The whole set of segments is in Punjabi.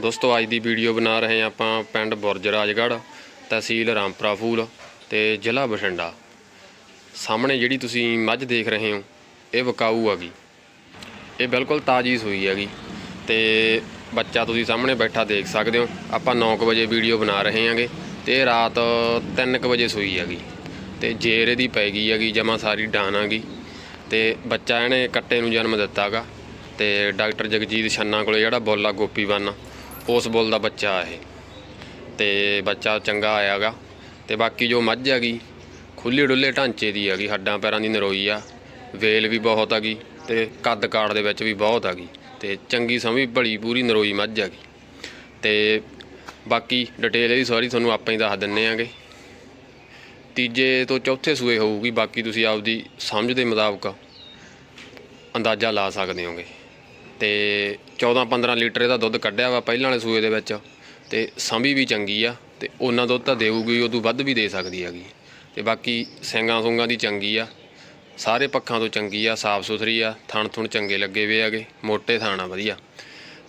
ਦੋਸਤੋ, ਅੱਜ ਦੀ ਵੀਡੀਓ ਬਣਾ ਰਹੇ ਹਾਂ ਆਪਾਂ ਪਿੰਡ ਬੁਰਜ ਰਾਜਗੜ੍ਹ, ਤਹਿਸੀਲ ਰਾਮਪੁਰਾ ਫੂਲ ਤੇ ਜ਼ਿਲ੍ਹਾ ਬਠਿੰਡਾ। ਸਾਹਮਣੇ ਜਿਹੜੀ ਤੁਸੀਂ ਮੱਝ ਦੇਖ ਰਹੇ ਹੋ, ਇਹ ਵਕਾਊ ਹੈਗੀ। ਇਹ ਬਿਲਕੁਲ ਤਾਜੀ ਸੂਈ ਹੈਗੀ ਤੇ ਬੱਚਾ ਤੁਸੀਂ ਸਾਹਮਣੇ ਬੈਠਾ ਦੇਖ ਸਕਦੇ ਹੋ। ਆਪਾਂ 9:00 ਵਜੇ ਵੀਡੀਓ ਬਣਾ ਰਹੇ ਹਾਂਗੇ ਤੇ ਇਹ ਰਾਤ 3:00 ਵਜੇ ਸੂਈ ਹੈਗੀ। ਤੇ ਜੇਰ ਇਹਦੀ ਪੈ ਗਈ ਹੈਗੀ, ਜਮਾ ਸਾਰੀ ਡਾਨ ਹੈਗੀ ਤੇ ਬੱਚਾ ਇਹਨੇ ਕੱਟੇ ਨੂੰ ਜਨਮ ਦਿੱਤਾਗਾ ਤੇ ਡਾਕਟਰ ਜਗਜੀਤ ਛੰਨਾ ਕੋਲੇ ਜਿਹੜਾ ਬੋਲਾ ਗੋਪੀਵਾਨਾ ਉਸ ਬੁੱਲ ਦਾ ਬੱਚਾ ਇਹ। ਤੇ ਬੱਚਾ ਚੰਗਾ ਆਇਆਗਾ। ਤੇ ਬਾਕੀ ਜੋ ਮੱਝ ਹੈਗੀ ਖੁੱਲੀ ਡੁੱਲੇ ਢਾਂਚੇ ਦੀ ਹੈਗੀ, ਹੱਡਾਂ ਪੈਰਾਂ ਦੀ ਨਰੋਈ ਆ। ਵੇਲ ਵੀ ਬਹੁਤ ਹੈਗੀ ਤੇ ਕੱਦ ਕਾੜ ਦੇ ਵਿੱਚ ਵੀ ਬਹੁਤ ਹੈਗੀ। ਤੇ ਚੰਗੀ ਸਮੀ ਭਲੀ ਪੂਰੀ ਨਰੋਈ ਮੱਝ ਹੈਗੀ। ਤੇ ਬਾਕੀ ਡਿਟੇਲ ਇਹਦੀ ਸਾਰੀ ਤੁਹਾਨੂੰ ਆਪਾਂ ਹੀ ਦੱਸ ਦਿੰਨੇ ਆਂਗੇ। ਤੀਜੇ ਤੋਂ ਚੌਥੇ ਸੂਏ ਹੋਊਗੀ, ਬਾਕੀ ਤੁਸੀਂ ਆਪਦੀ ਸਮਝ ਦੇ ਮੁਤਾਬਕ ਅੰਦਾਜ਼ਾ ਲਾ ਸਕਦੇ ਹੋਗੇ। ਤੇ 14-15 ਲੀਟਰ ਇਹਦਾ ਦੁੱਧ ਕੱਢਿਆ ਵਾ ਪਹਿਲਾਂ ਵਾਲੇ ਸੂਏ ਦੇ ਵਿੱਚ ਤੇ ਸੰਭੀ ਵੀ ਚੰਗੀ ਆ ਤੇ ਉਹਨਾਂ ਦੁੱਧ ਤਾਂ ਦੇਊਗੀ ਉਦੋਂ ਵੱਧ ਵੀ ਦੇ ਸਕਦੀ ਹੈਗੀ। ਤੇ ਬਾਕੀ ਸਿੰਘਾਂ ਸੁੰਗਾਂ ਦੀ ਚੰਗੀ ਆ, ਸਾਰੇ ਪੱਖਾਂ ਤੋਂ ਚੰਗੀ ਆ, ਸਾਫ਼ ਸੁਥਰੀ ਆ, ਥਣ ਥੁਣ ਚੰਗੇ ਲੱਗੇ ਵੇ ਹੈਗੇ, ਮੋਟੇ ਥਾਣਾ ਵਧੀਆ।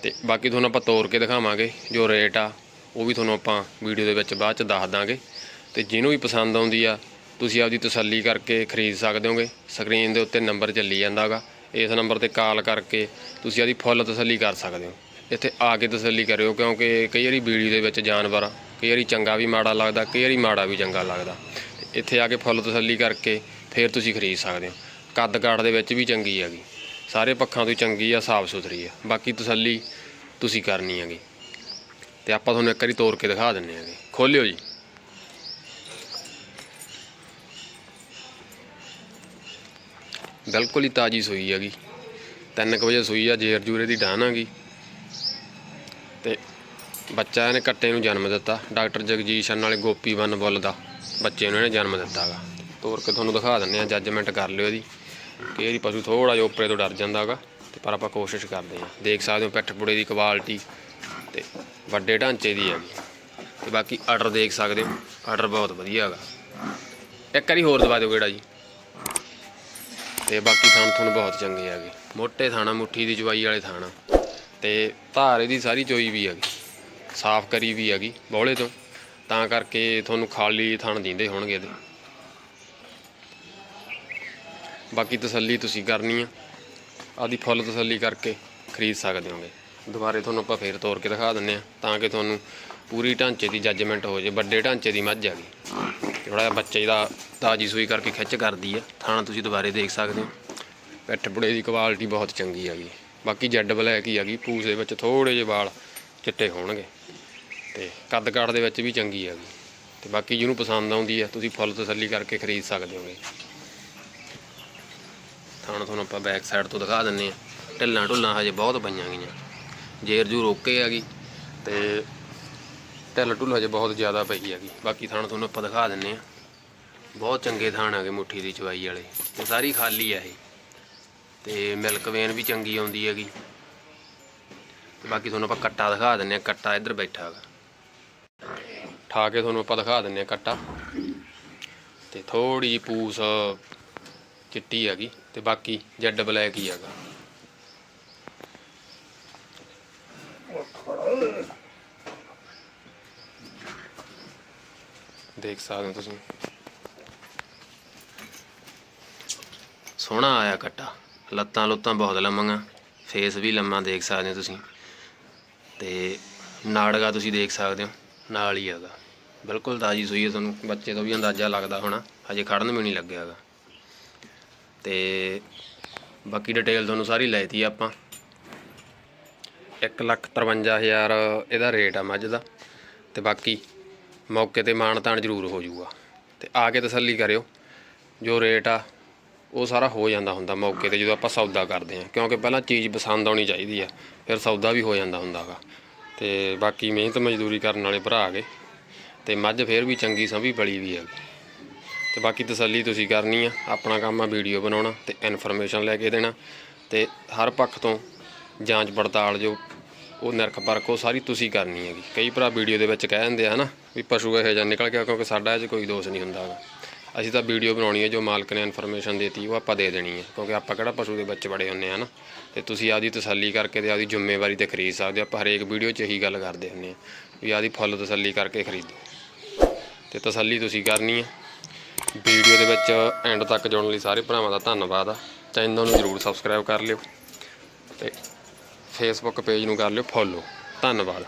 ਤੇ ਬਾਕੀ ਤੁਹਾਨੂੰ ਆਪਾਂ ਤੋੜ ਕੇ ਦਿਖਾਵਾਂਗੇ ਜੋ ਰੇਟ ਆ, ਉਹ ਵੀ ਤੁਹਾਨੂੰ ਆਪਾਂ ਵੀਡੀਓ ਦੇ ਵਿੱਚ ਬਾਅਦ ਚ ਦੱਸ ਦਾਂਗੇ। ਤੇ ਜਿਹਨੂੰ ਵੀ ਪਸੰਦ ਆਉਂਦੀ ਆ, ਤੁਸੀਂ ਆਪਦੀ ਤਸੱਲੀ ਕਰਕੇ ਖਰੀਦ ਸਕਦੇ ਹੋਗੇ, ਸਕਰੀਨ ਦੇ ਉੱਤੇ ਨੰਬਰ ਚੱਲੀ ਜਾਂਦਾਗਾ ਇਸ ਨੰਬਰ ਤੇ ਕਾਲ ਕਰਕੇ ਤੁਸੀਂ ਆਪਦੀ ਫੁੱਲ ਤਸੱਲੀ ਕਰ ਸਕਦੇ ਹੋ। ਇੱਥੇ ਆ ਕੇ ਤਸੱਲੀ ਕਰਿਓ ਕਿਉਂਕਿ ਕਈ ਵਾਰੀ ਬੀੜੀ ਦੇ ਵਿੱਚ ਜਾਨਵਰ, ਕਈ ਵਾਰੀ ਚੰਗਾ ਵੀ ਮਾੜਾ ਲੱਗਦਾ, ਕਈ ਵਾਰੀ ਮਾੜਾ ਵੀ ਚੰਗਾ ਲੱਗਦਾ। ਇੱਥੇ ਆ ਕੇ ਫੁੱਲ ਤਸੱਲੀ ਕਰਕੇ ਫਿਰ ਤੁਸੀਂ ਖਰੀਦ ਸਕਦੇ ਹੋ। ਕੱਦ ਕਾਠ ਦੇ ਵਿੱਚ ਵੀ ਚੰਗੀ ਹੈਗੀ। ਸਾਰੇ ਪੱਖਾਂ ਤੋਂ ਚੰਗੀ ਆ, ਸਾਫ਼ ਸੁਥਰੀ ਆ। ਬਾਕੀ ਤਸੱਲੀ ਤੁਸੀਂ ਕਰਨੀ ਹੈਗੀ। ਤੇ ਆਪਾਂ ਤੁਹਾਨੂੰ ਇੱਕ ਵਾਰੀ ਤੋੜ ਕੇ ਦਿਖਾ ਦਿੰਨੇ ਆਂਗੇ ਖੋਲਿਓ ਜੀ। ਬਿਲਕੁਲ ਹੀ ਤਾਜੀ ਸੂਈ ਹੈਗੀ। 3 ਵਜੇ ਸੂਈ ਆ, ਜੇਰ ਜੂਰੇ ਦੀ ਡਾਨ ਹੈਗੀ ਤੇ ਬੱਚਾ ਇਹਨੇ ਕੱਟੇ ਨੂੰ ਜਨਮ ਦਿੱਤਾ, ਡਾਕਟਰ ਜਗਜੀਤ ਸ਼ਨ ਵਾਲੇ ਗੋਪੀ ਬੰਨ ਬੁੱਲ ਦਾ ਬੱਚੇ ਨੂੰ ਇਹਨੇ ਜਨਮ ਦਿੱਤਾ ਹੈਗਾ ਤੋੜ ਕੇ ਤੁਹਾਨੂੰ ਦਿਖਾ ਦਿੰਨੇ ਆ ਜੱਜਮੈਂਟ ਕਰ ਲਿਓ ਇਹਦੀ, ਕਿ ਇਹਦੀ ਪਸ਼ੂ ਥੋੜਾ ਜਿਹਾ ਉੱਪਰੇ ਤੋਂ ਡਰ ਜਾਂਦਾ ਹੈਗਾ ਤੇ ਪਰ ਆਪਾਂ ਕੋਸ਼ਿਸ਼ ਕਰਦੇ ਹਾਂ ਦੇਖ ਸਕਦੇ ਹੋ ਪਿੱਠ ਪੁੜੇ ਦੀ ਕੁਆਲਿਟੀ ਤੇ ਵੱਡੇ ਢਾਂਚੇ ਦੀ ਹੈਗੀ। ਤੇ ਬਾਕੀ ਆਰਡਰ ਦੇਖ ਸਕਦੇ ਹੋ ਆਰਡਰ ਬਹੁਤ ਵਧੀਆ ਹੈਗਾ ਇੱਕ ਵਾਰੀ ਹੋਰ ਦਵਾ ਦਿਓ ਕਿਹੜਾ ਜੀ। ਤੇ ਬਾਕੀ ਥਾਣ ਤੁਹਾਨੂੰ ਬਹੁਤ ਚੰਗੇ ਹੈਗੇ। ਮੋਟੇ ਥਾਣਾ ਮੁੱਠੀ ਦੀ ਜਵਾਈ ਵਾਲੇ ਥਾਣਾ ਤੇ ਧਾਰ ਇਹਦੀ ਸਾਰੀ ਚੋਈ ਵੀ ਹੈਗੀ। ਸਾਫ਼ ਕਰੀ ਵੀ ਹੈਗੀ ਬੌਲੇ ਤੋਂ। ਤਾਂ ਕਰਕੇ ਤੁਹਾਨੂੰ ਖਾਲੀ ਥਣ ਦਿੰਦੇ ਹੋਣਗੇ ਇਹਦੇ। ਬਾਕੀ ਤਸੱਲੀ ਤੁਸੀਂ ਕਰਨੀ ਆ। ਆਦੀ ਫੁੱਲ ਤਸੱਲੀ ਕਰਕੇ ਖਰੀਦ ਸਕਦੇ ਹੋਗੇ। ਦੁਬਾਰੇ ਤੁਹਾਨੂੰ ਆਪਾਂ ਫੇਰ ਤੋੜ ਕੇ ਦਿਖਾ ਦਿੰਨੇ ਆ। ਤਾਂ ਕਿ ਤੁਹਾਨੂੰ ਪੂਰੀ ਢਾਂਚੇ ਦੀ ਜੱਜਮੈਂਟ ਹੋ ਜੇ, ਵੱਡੇ ਢਾਂਚੇ ਦੀ ਮੱਝ ਆ ਗਈ ਥੋੜਾ ਜਿਹਾ ਬੱਚੇ ਦਾ ਤਾਜੀ ਸੂਈ ਕਰਕੇ ਖਿੱਚ ਕਰਦੀ ਆ। ਥਾਣਾ ਤੁਸੀਂ ਦੁਬਾਰੇ ਦੇਖ ਸਕਦੇ ਹੋ। ਪਿੱਠ ਪੁੜੇ ਦੀ ਕੁਆਲਿਟੀ ਬਹੁਤ ਚੰਗੀ ਹੈਗੀ ਬਾਕੀ ਜੈਡ ਬਲੈਕ ਹੀ ਗਈ। ਪੂਛ ਦੇ ਵਿੱਚ ਥੋੜੇ ਜਿਹੇ ਵਾਲ ਚਿੱਟੇ ਹੋਣਗੇ। ਤੇ ਕੱਦ ਕਾਠ ਦੇ ਵਿੱਚ ਵੀ ਚੰਗੀ ਹੈਗੀ ਤੇ ਬਾਕੀ ਜਿਹਨੂੰ ਪਸੰਦ ਆਉਂਦੀ ਹੈ ਤੁਸੀਂ ਫੁੱਲ ਤਸੱਲੀ ਕਰਕੇ ਖਰੀਦ ਸਕਦੇ ਹੋਗੇ। ਥਾਣਾ ਤੁਹਾਨੂੰ ਆਪਾਂ ਬੈਕ ਸਾਈਡ ਤੋਂ ਦਿਖਾ ਦਿੰਨੇ ਆ। ਢਿੱਲਾਂ ਢੁੱਲਾਂ ਹਜੇ ਬਹੁਤ ਪਈਆਂ ਗਈਆਂ। ਜੇਰ ਜੂ ਰੋਕੇ ਹੈਗੀ ਤੇ ਢਿੱਲ ਢੁੱਲ ਹਜੇ ਬਹੁਤ ਜ਼ਿਆਦਾ ਪਈ ਹੈਗੀ। ਬਾਕੀ ਥਾਣ ਤੁਹਾਨੂੰ ਆਪਾਂ ਦਿਖਾ ਦਿੰਨੇ ਆ। ਬਹੁਤ ਚੰਗੇ ਥਾਣ ਹੈਗੇ ਮੁੱਠੀ ਦੀ ਚਵਾਈ ਵਾਲੇ। ਤੇ ਸਾਰੀ ਖਾਲੀ ਆ ਇਹ। ਤੇ ਮਿਲਕ ਵੇਨ ਵੀ ਚੰਗੀ ਆਉਂਦੀ ਹੈਗੀ। ਤੇ ਬਾਕੀ ਤੁਹਾਨੂੰ ਆਪਾਂ ਕੱਟਾ ਦਿਖਾ ਦਿੰਨੇ ਆ। ਕੱਟਾ ਇੱਧਰ ਬੈਠਾ ਹੈਗਾ। ਠਾ ਕੇ ਤੁਹਾਨੂੰ ਆਪਾਂ ਦਿਖਾ ਦਿੰਨੇ ਆ ਕੱਟਾ। ਤੇ ਥੋੜੀ ਜਿਹੀ ਪੂਸ ਚਿੱਟੀ ਹੈਗੀ। ਤੇ ਬਾਕੀ ਜੈਡ ਬਲੈਕ ਹੀ ਹੈਗਾ। ਦੇਖ ਸਕਦੇ ਹੋ ਤੁਸੀਂ। ਸੋਹਣਾ ਆਇਆ ਕੱਟਾ। ਲੱਤਾਂ ਲੁੱਤਾਂ ਬਹੁਤ ਲੰਮੀਆਂ। ਫੇਸ ਵੀ ਲੰਮਾ ਦੇਖ ਸਕਦੇ ਹੋ ਤੁਸੀਂ। ਤੇ ਨਾੜਗਾ ਤੁਸੀਂ ਦੇਖ ਸਕਦੇ ਹੋ। ਨਾਲ ਹੀ ਹੈਗਾ। ਬਿਲਕੁਲ ਤਾਜੀ ਸੂਈ ਹੈ ਤੁਹਾਨੂੰ। ਬੱਚੇ ਤੋਂ ਵੀ ਅੰਦਾਜ਼ਾ ਲੱਗਦਾ ਹੋਣਾ। ਹਜੇ ਖੜਨ ਵੀ ਨਹੀਂ ਲੱਗਿਆ ਹੈਗਾ। ਤੇ ਬਾਕੀ ਡਿਟੇਲ ਤੁਹਾਨੂੰ ਸਾਰੀ ਲੈਤੀ ਆਪਾਂ। 153000 ਇਹਦਾ ਰੇਟ ਆ ਮੱਝ ਦਾ। ਤੇ ਬਾਕੀ ਮੌਕੇ ਤੇ ਮਾਣ ਤਾਣ ਜ਼ਰੂਰ ਹੋ ਜਾਊਗਾ। ਤੇ ਆ ਕੇ ਤਸੱਲੀ ਕਰਿਓ। ਜੋ ਰੇਟ ਆ, ਉਹ ਸਾਰਾ ਹੋ ਜਾਂਦਾ ਹੁੰਦਾ ਮੌਕੇ ਤੇ, ਜਦੋਂ ਆਪਾਂ ਸੌਦਾ ਕਰਦੇ ਹਾਂ। ਕਿਉਂਕਿ ਪਹਿਲਾਂ ਚੀਜ਼ ਪਸੰਦ ਆਉਣੀ ਚਾਹੀਦੀ ਆ, ਫਿਰ ਸੌਦਾ ਵੀ ਹੋ ਜਾਂਦਾ ਹੁੰਦਾਗਾ ਤੇ ਬਾਕੀ ਮਿਹਨਤ ਮਜ਼ਦੂਰੀ ਕਰਨ ਵਾਲੇ ਭਰਾ ਆ ਗਏ ਤੇ ਮੱਝ ਫੇਰ ਵੀ ਚੰਗੀ ਸੰਭੀ ਬਲੀ ਵੀ ਹੈਗੀ ਤੇ ਬਾਕੀ ਤਸੱਲੀ ਤੁਸੀਂ ਕਰਨੀ ਆ, ਆਪਣਾ ਕੰਮ ਆ ਵੀਡੀਓ ਬਣਾਉਣਾ ਤੇ ਇਨਫੋਰਮੇਸ਼ਨ ਲੈ ਕੇ ਦੇਣਾ। ਤੇ ਹਰ ਪੱਖ ਤੋਂ ਜਾਂਚ ਪੜਤਾਲ ਜੋ ਉਹ ਨਿਰਖ ਪਰਖ, ਉਹ ਸਾਰੀ ਤੁਸੀਂ ਕਰਨੀ ਹੈਗੀ। ਕਈ ਭਰਾ ਵੀਡੀਓ ਦੇ ਵਿੱਚ ਕਹਿ ਦਿੰਦੇ ਆ, ਹਨਾ? ਵੀ ਪਸ਼ੂ ਇਹੋ ਜਿਹਾ ਨਿਕਲ ਗਿਆ ਕਿਉਂਕਿ ਸਾਡਾ ਇਹ 'ਚ ਕੋਈ ਦੋਸ਼ ਨਹੀਂ ਹੁੰਦਾ ਹੈਗਾ। ਅਸੀਂ ਤਾਂ ਵੀਡੀਓ ਬਣਾਉਣੀ ਹੈ, ਜੋ ਮਾਲਕ ਨੇ ਇਨਫੋਰਮੇਸ਼ਨ ਦਿੱਤੀ, ਉਹ ਆਪਾਂ ਦੇ ਦੇਣੀ ਹੈ। ਕਿਉਂਕਿ ਆਪਾਂ ਕਿਹੜਾ ਪਸ਼ੂ ਦੇ ਵਿੱਚ ਬੜੇ ਹੁੰਨੇ ਆ ਨਾ। ਤੇ ਤੁਸੀਂ ਆਪਦੀ ਤਸੱਲੀ ਕਰਕੇ ਤੇ ਆਪਦੀ ਜ਼ਿੰਮੇਵਾਰੀ ਤੇ ਖਰੀਦ ਸਕਦੇ ਹੋ। ਆਪਾਂ ਹਰੇਕ ਵੀਡੀਓ 'ਚ ਇਹੀ ਗੱਲ ਕਰਦੇ ਹੁੰਨੇ ਆ ਵੀ ਆਪਦੀ ਫੁੱਲ ਤਸੱਲੀ ਕਰਕੇ ਖਰੀਦੋ। ਤੇ ਤਸੱਲੀ ਤੁਸੀਂ ਕਰਨੀ ਹੈ। ਵੀਡੀਓ ਦੇ ਵਿੱਚ ਐਂਡ ਤੱਕ ਜੁੜਨ ਲਈ ਸਾਰੇ ਭਰਾਵਾਂ ਦਾ ਧੰਨਵਾਦ ਆ। ਚੈਨਲ ਨੂੰ ਜਰੂਰ ਸਬਸਕ੍ਰਾਈਬ ਕਰ ਲਿਓ ਤੇ ਫੇਸਬੁੱਕ ਪੇਜ ਨੂੰ ਕਰ ਲਿਓ ਫੋਲੋ ਧੰਨਵਾਦ।